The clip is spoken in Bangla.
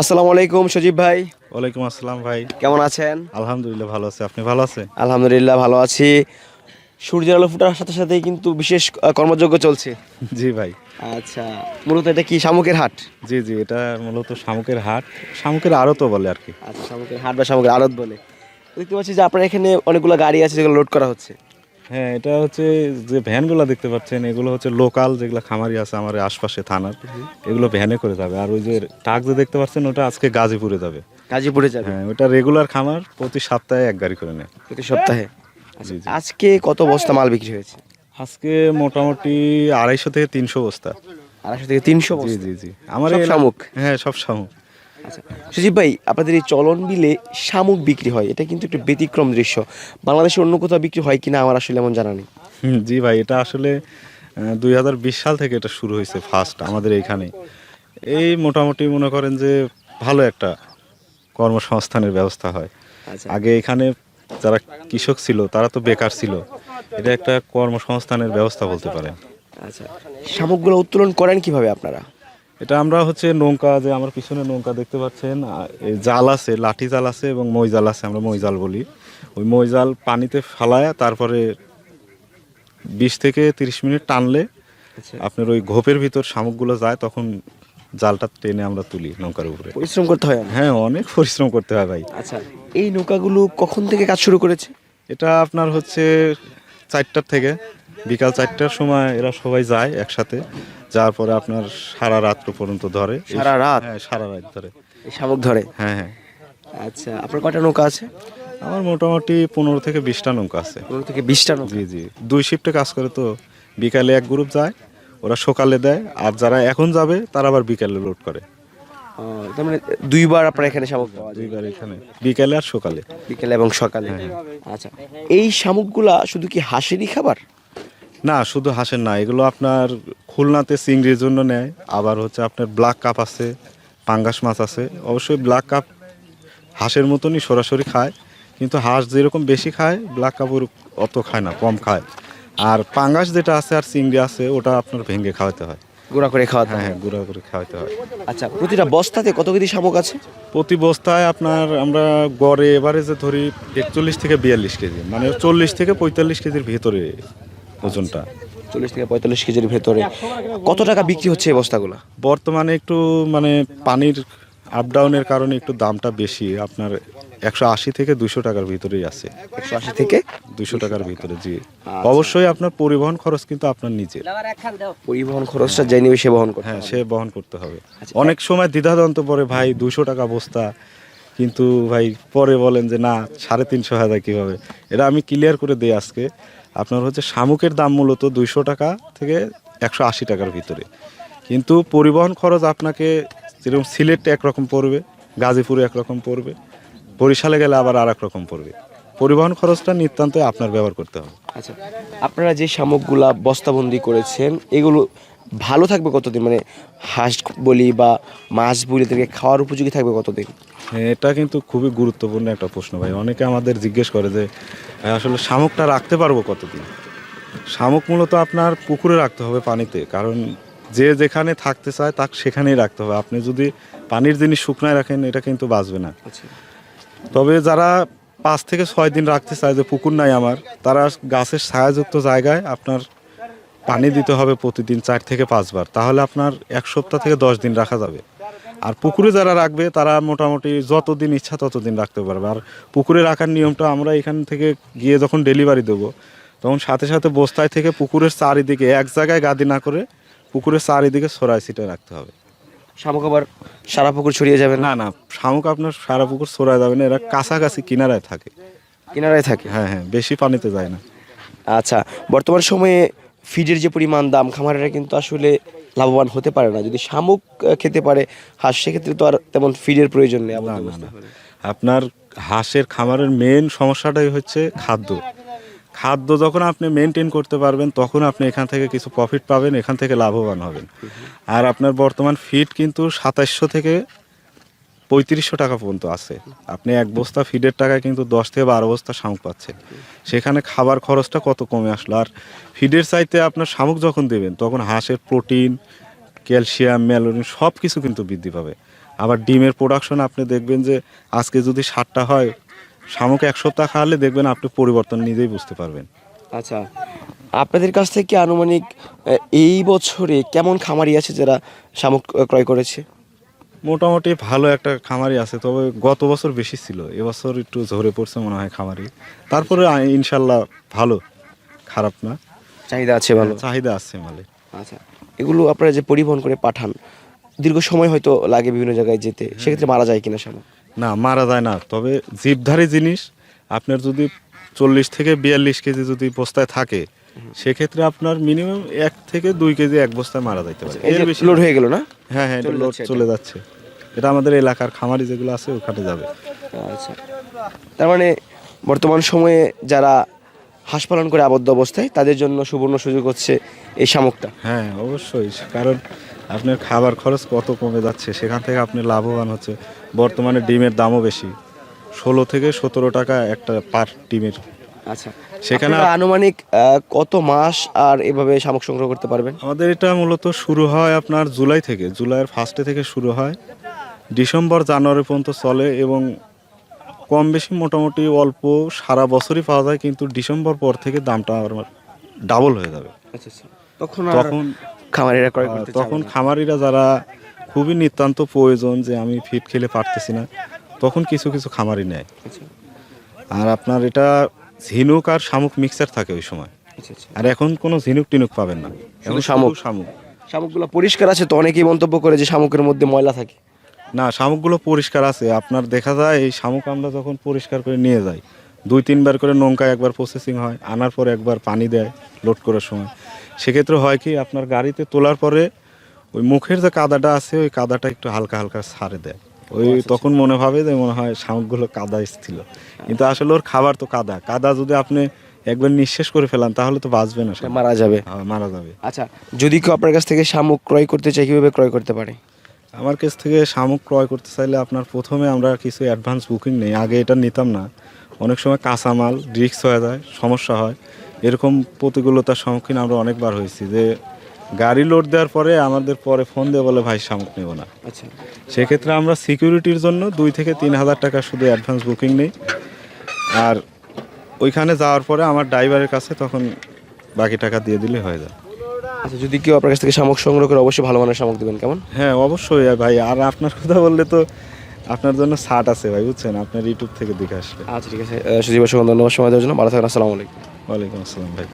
আসসালামু আলাইকুম সজীব ভাই। ওয়ালাইকুম আসসালাম ভাই। কেমন আছেন? আলহামদুলিল্লাহ ভালো আছে। আপনি ভালো আছেন? আলহামদুলিল্লাহ ভালো আছি। সূর্যের আলো ফোটার সাথে সাথে কিন্তু বিশেষ আহ, কর্মযজ্ঞ চলছে। জি ভাই। আচ্ছা মূলত এটা কি শামুকের হাট? জি জি এটা মূলত শামুকের হাট। শামুকের আড়তও বলে আর কি। আচ্ছা শামুকের হাট বা শামুকের আড়ত বলে। দেখতে পাচ্ছি যে আপনার এখানে অনেকগুলো গাড়ি আছে যেগুলো লোড করা হচ্ছে। হ্যাঁ এটা হচ্ছে যে ভ্যানগুলো দেখতে পাচ্ছেন এগুলো হচ্ছে লোকাল যেগুলো খামারি আছে আমার আশপাশে থানার এগুলো ভ্যানে করে যাবে। আর ওই যে ট্রাক যে দেখতে পাচ্ছেন ওটা আজকে গাজীপুরে যাবে। গাজীপুরে যাবে? হ্যাঁ ওটা রেগুলার খামার প্রতি সপ্তাহে এক গাড়ি করে নেয়। প্রতি সপ্তাহে? জি আজকে কত বস্তা মাল বিক্রি হয়েছে? আজকে মোটামুটি আড়াইশো থেকে তিনশো বস্তা। আড়াইশো থেকে তিনশো জি জি জি। আমার শামুক? হ্যাঁ সব শামুক। আচ্ছা সুজিব ভাই আপনাদের এই চলন বিলে শামুক বিক্রি হয় এটা কিন্তু একটু ব্যতিক্রম দৃশ্য। বাংলাদেশে অন্য কোথাও বিক্রি হয় কিনা আমার আসলে এমন জানা নেই। জি ভাই এটা আসলে দুই হাজার বিশ সাল থেকে এটা শুরু হয়েছে ফার্স্ট আমাদের এইখানে। এই মোটামুটি মনে করেন যে ভালো একটা কর্মসংস্থানের ব্যবস্থা হয়। আচ্ছা। আগে এখানে যারা কৃষক ছিল তারা তো বেকার ছিল। এটা একটা কর্মসংস্থানের ব্যবস্থা বলতে পারেন। আচ্ছা শামুকগুলো উত্তোলন করেন কীভাবে আপনারা? এটা আমরা হচ্ছে নৌকা যে আমার পিছনে নৌকা দেখতে পাচ্ছেন এই জাল আছে লাঠি জাল আছে এবং মই জাল আছে আমরা মই জাল বলি। ওই মই জাল পানিতে ফালায় তারপরে বিশ থেকে তিরিশ মিনিট টানলে আচ্ছা। আপনার ওই ঘোপের ভিতর শামুকগুলো যায় তখন জালটা টেনে আমরা তুলি নৌকার উপরে। পরিশ্রম করতে হয় হ্যাঁ অনেক পরিশ্রম করতে হয় ভাই। আচ্ছা এই নৌকাগুলো কখন থেকে কাজ শুরু করেছে? এটা আপনার হচ্ছে চারটার থেকে বিকাল চারটার সময় এরা সবাই যায় একসাথে। যাওয়ার পরে আপনার সারা রাত্র পর্যন্ত ধরে। সারা রাত? হ্যাঁ সারা রাত ধরে। শামুক ধরে? হ্যাঁ হ্যাঁ। আচ্ছা আপনার কয়টা নৌকা আছে? আমার মোটামুটি পনেরো থেকে বিশটা নৌকা আছে। পনেরো থেকে বিশটা নৌকা? জি জি। দুই শিফটে কাজ করে তো বিকালে এক গ্রুপ যায় ওরা সকালে দেয় আর যারা এখন যাবে তারা আবার বিকালে লোড করে। তার মানে দুইবার আপনার এখানে শামুক পাওয়া যায়? দুইবার এখানে। বিকালে আর সকালে। বিকেলে এবং সকালে। আচ্ছা এই শামুকগুলা শুধু কি হাঁসেরই খাবার? না শুধু হাঁসের না এগুলো আপনার খুলনাতে চিংড়ির জন্য নেয় আবার হচ্ছে আপনার ব্ল্যাক কাপ আছে পাঙ্গাস মাছ আছে অবশ্যই ব্ল্যাক কাপ হাঁসের মতনই সরাসরি খায় কিন্তু হাঁস যেরকম বেশি খায় ব্ল্যাক কাপ ওর অত খায় না কম খায়। আর পাঙ্গাস যেটা আছে আর চিংড়ি আছে ওটা আপনার ভেঙে খাওয়াতে হয়। গুঁড়া করে খাওয়াতে হ্যাঁ হয়। হ্যাঁ গুঁড়া করে খাওয়াতে হয়। আচ্ছা প্রতিটা বস্তাতে কত কেজি শামুক আছে? প্রতি বস্তায় আপনার আমরা গড়ে এবারে যে ধরি একচল্লিশ থেকে বিয়াল্লিশ কেজি মানে চল্লিশ থেকে পঁয়তাল্লিশ কেজির ভিতরে ওজনটা? চল্লিশ থেকে পঁয়তাল্লিশ কেজির ভেতরে। কত টাকা বিক্রি হচ্ছে এই বস্তাগুলো? বর্তমানে একটু মানে পানির আপ ডাউনের কারণে একটু দামটা বেশি। আপনার একশো আশি থেকে দুশো টাকার ভিতরেই আছে। একশো আশি থেকে? দুশো টাকার ভিতরে জি। অবশ্যই আপনার পরিবহন খরচ কিন্তু আপনার নিজের। পরিবহন খরচটা নিবে সে বহন করে হ্যাঁ সে বহন করতে হবে। অনেক সময় দ্বিধাদ্বন্দ্ব পরে ভাই দুশো টাকা বস্তা কিন্তু ভাই পরে বলেন যে না সাড়ে তিনশো হাজার কীভাবে? এটা আমি ক্লিয়ার করে দিই আজকে। আপনার হচ্ছে শামুকের দাম মূলত দুইশো টাকা থেকে একশো আশি টাকার ভিতরে। কিন্তু পরিবহন খরচ আপনাকে যেরকম সিলেট একরকম পড়বে, গাজীপুরে একরকম পড়বে, বরিশালে গেলে আবার আর রকম পড়বে। পরিবহন খরচটা নিতান্তই আপনার ব্যবহার করতে হবে। আচ্ছা আপনারা যে শামুকগুলা বস্তাবন্দি করেছেন, এগুলো ভালো থাকবে কতদিন? মানে হাঁস বলি বা মাছ বলি এদেরকে খাওয়ার উপযোগী থাকবে কতদিন? হ্যাঁ, এটা কিন্তু খুবই গুরুত্বপূর্ণ একটা প্রশ্ন ভাই। অনেকে আমাদের জিজ্ঞেস করে যে আসলে শামুকটা রাখতে পারব কতদিন? শামুক মূলত আপনার পুকুরে রাখতে হবে পানিতে। কারণ যে যেখানে থাকতে চায় তাকে সেখানেই রাখতে হবে। আপনি যদি পানির জিনিস শুকনায় রাখেন এটা কিন্তু বাঁচবে না। আচ্ছা। তবে যারা পাঁচ থেকে ছয় দিন রাখতে চায় যে পুকুর নাই আমার তারা গাছের ছায়াযুক্ত জায়গায় আপনার পানি দিতে হবে প্রতিদিন চার থেকে পাঁচবার তাহলে আপনার এক সপ্তাহ থেকে দশ দিন রাখা যাবে। আর পুকুরে যারা রাখবে তারা মোটামুটি যতদিন ইচ্ছা ততদিন রাখতে পারবে। আর পুকুরে রাখার নিয়মটা আমরা এখান থেকে গিয়ে যখন ডেলিভারি দেবো তখন সাথে সাথে বস্তায় থেকে পুকুরের চারিদিকে এক জায়গায় গাদি না করে পুকুরের চারিদিকে ছড়াই ছিটে রাখতে হবে। শামুক আবার সারা পুকুর ছড়িয়ে যাবে না? না না শামুক আপনার সারা পুকুর ছড়ায় যাবে না এরা কাছাকাছি কিনারায় থাকে। কিনারায় থাকে? হ্যাঁ হ্যাঁ বেশি পানিতে যায় না। আচ্ছা বর্তমান সময়ে ফিডের যে পরিমাণ দাম খামারেরা কিন্তু আসলে লাভবান হতে পারে না। যদি শামুক খেতে পারে হাঁস সেক্ষেত্রে তো আর তেমন ফিডের প্রয়োজন নেই না না। আপনার হাঁসের খামারের মেন সমস্যাটাই হচ্ছে খাদ্য। খাদ্য যখন আপনি মেনটেন করতে পারবেন তখন আপনি এখান থেকে কিছু প্রফিট পাবেন এখান থেকে লাভবান হবেন। আর আপনার বর্তমান ফিড কিন্তু সাতাশশো থেকে পঁয়ত্রিশশো টাকা পর্যন্ত আছে। আপনি এক বস্তা ফিডের টাকায় কিন্তু দশ থেকে বারো বস্তা শামুক পাচ্ছেন। সেখানে খাবার খরচটা কত কমে আসলো? আর ফিডের চাইতে আপনার শামুক যখন দেবেন, তখন হাঁসের প্রোটিন ক্যালসিয়াম ম্যালোরিন সব কিছু কিন্তু বৃদ্ধি পাবে। আবার ডিমের প্রোডাকশন আপনি দেখবেন যে আজকে যদি ষাটটা হয়, শামুক এক সপ্তাহ খাওয়ালে দেখবেন আপনি পরিবর্তন নিজেই বুঝতে পারবেন। আচ্ছা আপনাদের কাছ থেকে আনুমানিক এই বছরে কেমন খামারি আছে যারা শামুক ক্রয় করেছে? মোটামুটি ভালো একটা খামারি আছে তবে গত বছর বেশি ছিল এবছর একটু ঝরে পড়ছে মনে হয় খামারি। তারপরে ইনশাল্লাহ ভালো খারাপ না। চাহিদা আছে ভালো? চাহিদা আছে মালে। আচ্ছা এগুলো আপনারা যে পরিবহন করে পাঠান দীর্ঘ সময় হয়তো লাগে বিভিন্ন জায়গায় যেতে সেক্ষেত্রে মারা যায় কিনা শামুক না মারা যায় না তবে জীবধারী জিনিস আপনার যদি চল্লিশ থেকে বিয়াল্লিশ কেজি যদি বস্তায় থাকে সেক্ষেত্রে আপনার মিনিমাম এক থেকে দুই কেজি এক বস্তায় মারা যাইতে পারে। এই এর বেশি লোড হয়ে গেল না? হ্যাঁ হ্যাঁ চলে লোড যাচ্ছে এটা। চলে যাচ্ছে। এটা আমাদের এলাকার খামারি যেগুলো আছে ওখানে যাবে। আচ্ছা। তার মানে বর্তমান সময়ে যারা হাঁস পালন করে আবদ্ধ অবস্থায় তাদের জন্য সুবর্ণ সুযোগ হচ্ছে এই শামুকটা। হ্যাঁ অবশ্যই। কারণ আপনার খাবার খরচ কত কমে যাচ্ছে সেখান থেকে আপনি লাভবান হচ্ছে। বর্তমানে ডিমের দামও বেশি। ষোলো থেকে সতেরো টাকা একটা পার ডিমের আচ্ছা। সেখানে আনুমানিক কত মাস আর এভাবে শামুক সংগ্রহ করতে পারবেন? আমাদের এটা মূলত শুরু হয় আপনার জুলাই থেকে। জুলাইয়ের ফার্স্টে থেকে শুরু হয়। ডিসেম্বর জানুয়ারি পর্যন্ত চলে এবং কম বেশি মোটামুটি অল্প সারা বছরই পাওয়া যায় কিন্তু ডিসেম্বর পর থেকে দামটা আমার ডাবল হয়ে যাবে। আচ্ছা আচ্ছা। তখন তখন খামারিরা তখন তখন খামারিরা যারা খুবই নিতান্ত প্রয়োজন যে আমি ফিট খেলে পারতেছি না তখন কিছু কিছু খামারি নেয়। আচ্ছা। আর আপনার এটা ঝিনুক আর শামুক মিক্সার থাকে ওই সময়। আচ্ছা আচ্ছা। আর এখন কোনো ঝিনুক টিনুক পাবেন না। এখন শামুক। শামুক। শামুকগুলো পরিষ্কার আছে তো? অনেকেই মন্তব্য করে যে শামুকের মধ্যে ময়লা থাকে। না শামুকগুলো পরিষ্কার আছে। আপনার দেখা যায় এই শামুক আমরা যখন পরিষ্কার করে নিয়ে যাই দুই তিনবার করে নৌকায় একবার প্রসেসিং হয় আনার পরে একবার পানি দেয় লোড করার সময়। সেক্ষেত্রে হয় কি আপনার গাড়িতে তোলার পরে ওই মুখের যে কাদাটা আছে ওই কাদাটা একটু হালকা হালকা ছাড়ে দেয়। ওই তখন মনে হবে যে মনে হয় শামুকগুলো কাদা ছিল। কিন্তু আসলে ওর খাবার তো কাদা। কাদা যদি আপনি একবার নিঃশেষ করে ফেলান তাহলে তো বাঁচবে না মারা যাবে। হ্যাঁ, মারা যাবে। আচ্ছা যদি কেউ আপনার কাছ থেকে শামুক ক্রয় করতে চাই কীভাবে ক্রয় করতে পারে? আমার কাছ থেকে শামুক ক্রয় করতে চাইলে আপনার প্রথমে আমরা কিছু অ্যাডভান্স বুকিং নেই। আগে এটা নিতাম না। অনেক সময় কাঁচামাল রিক্স হয়ে যায় সমস্যা হয়। এরকম প্রতিকূলতার সম্মুখীন আমরা অনেকবার হয়েছি যে গাড়ি লোড দেওয়ার পরে আমাদের পরে ফোন দিয়ে বলে ভাই শামুক নেব না। আচ্ছা। সেক্ষেত্রে আমরা সিকিউরিটির জন্য দুই থেকে তিন হাজার টাকা শুধু অ্যাডভান্স বুকিং নেই। আর ওইখানে যাওয়ার পরে আমার ড্রাইভারের কাছে তখন বাকি টাকা দিয়ে দিলে হয়ে যায়। আচ্ছা যদি কেউ আপনার কাছ থেকে শামুক সংগ্রহ করে অবশ্যই ভালো মানের শামুক দেবেন কেমন? হ্যাঁ অবশ্যই ভাই আর আপনার কথা বললে তো আপনার জন্য ছাট আছে ভাই বুঝছেন? আপনার ইউটিউব থেকে দেখে আসবে আচ্ছা ঠিক আছে। সুগন্ধ ধন্যবাদ সময় দেওয়ার জন্য। ভালো থাকেন আসসালামু আলাইকুম। ওয়ালাইকুম আসসালাম ভাই।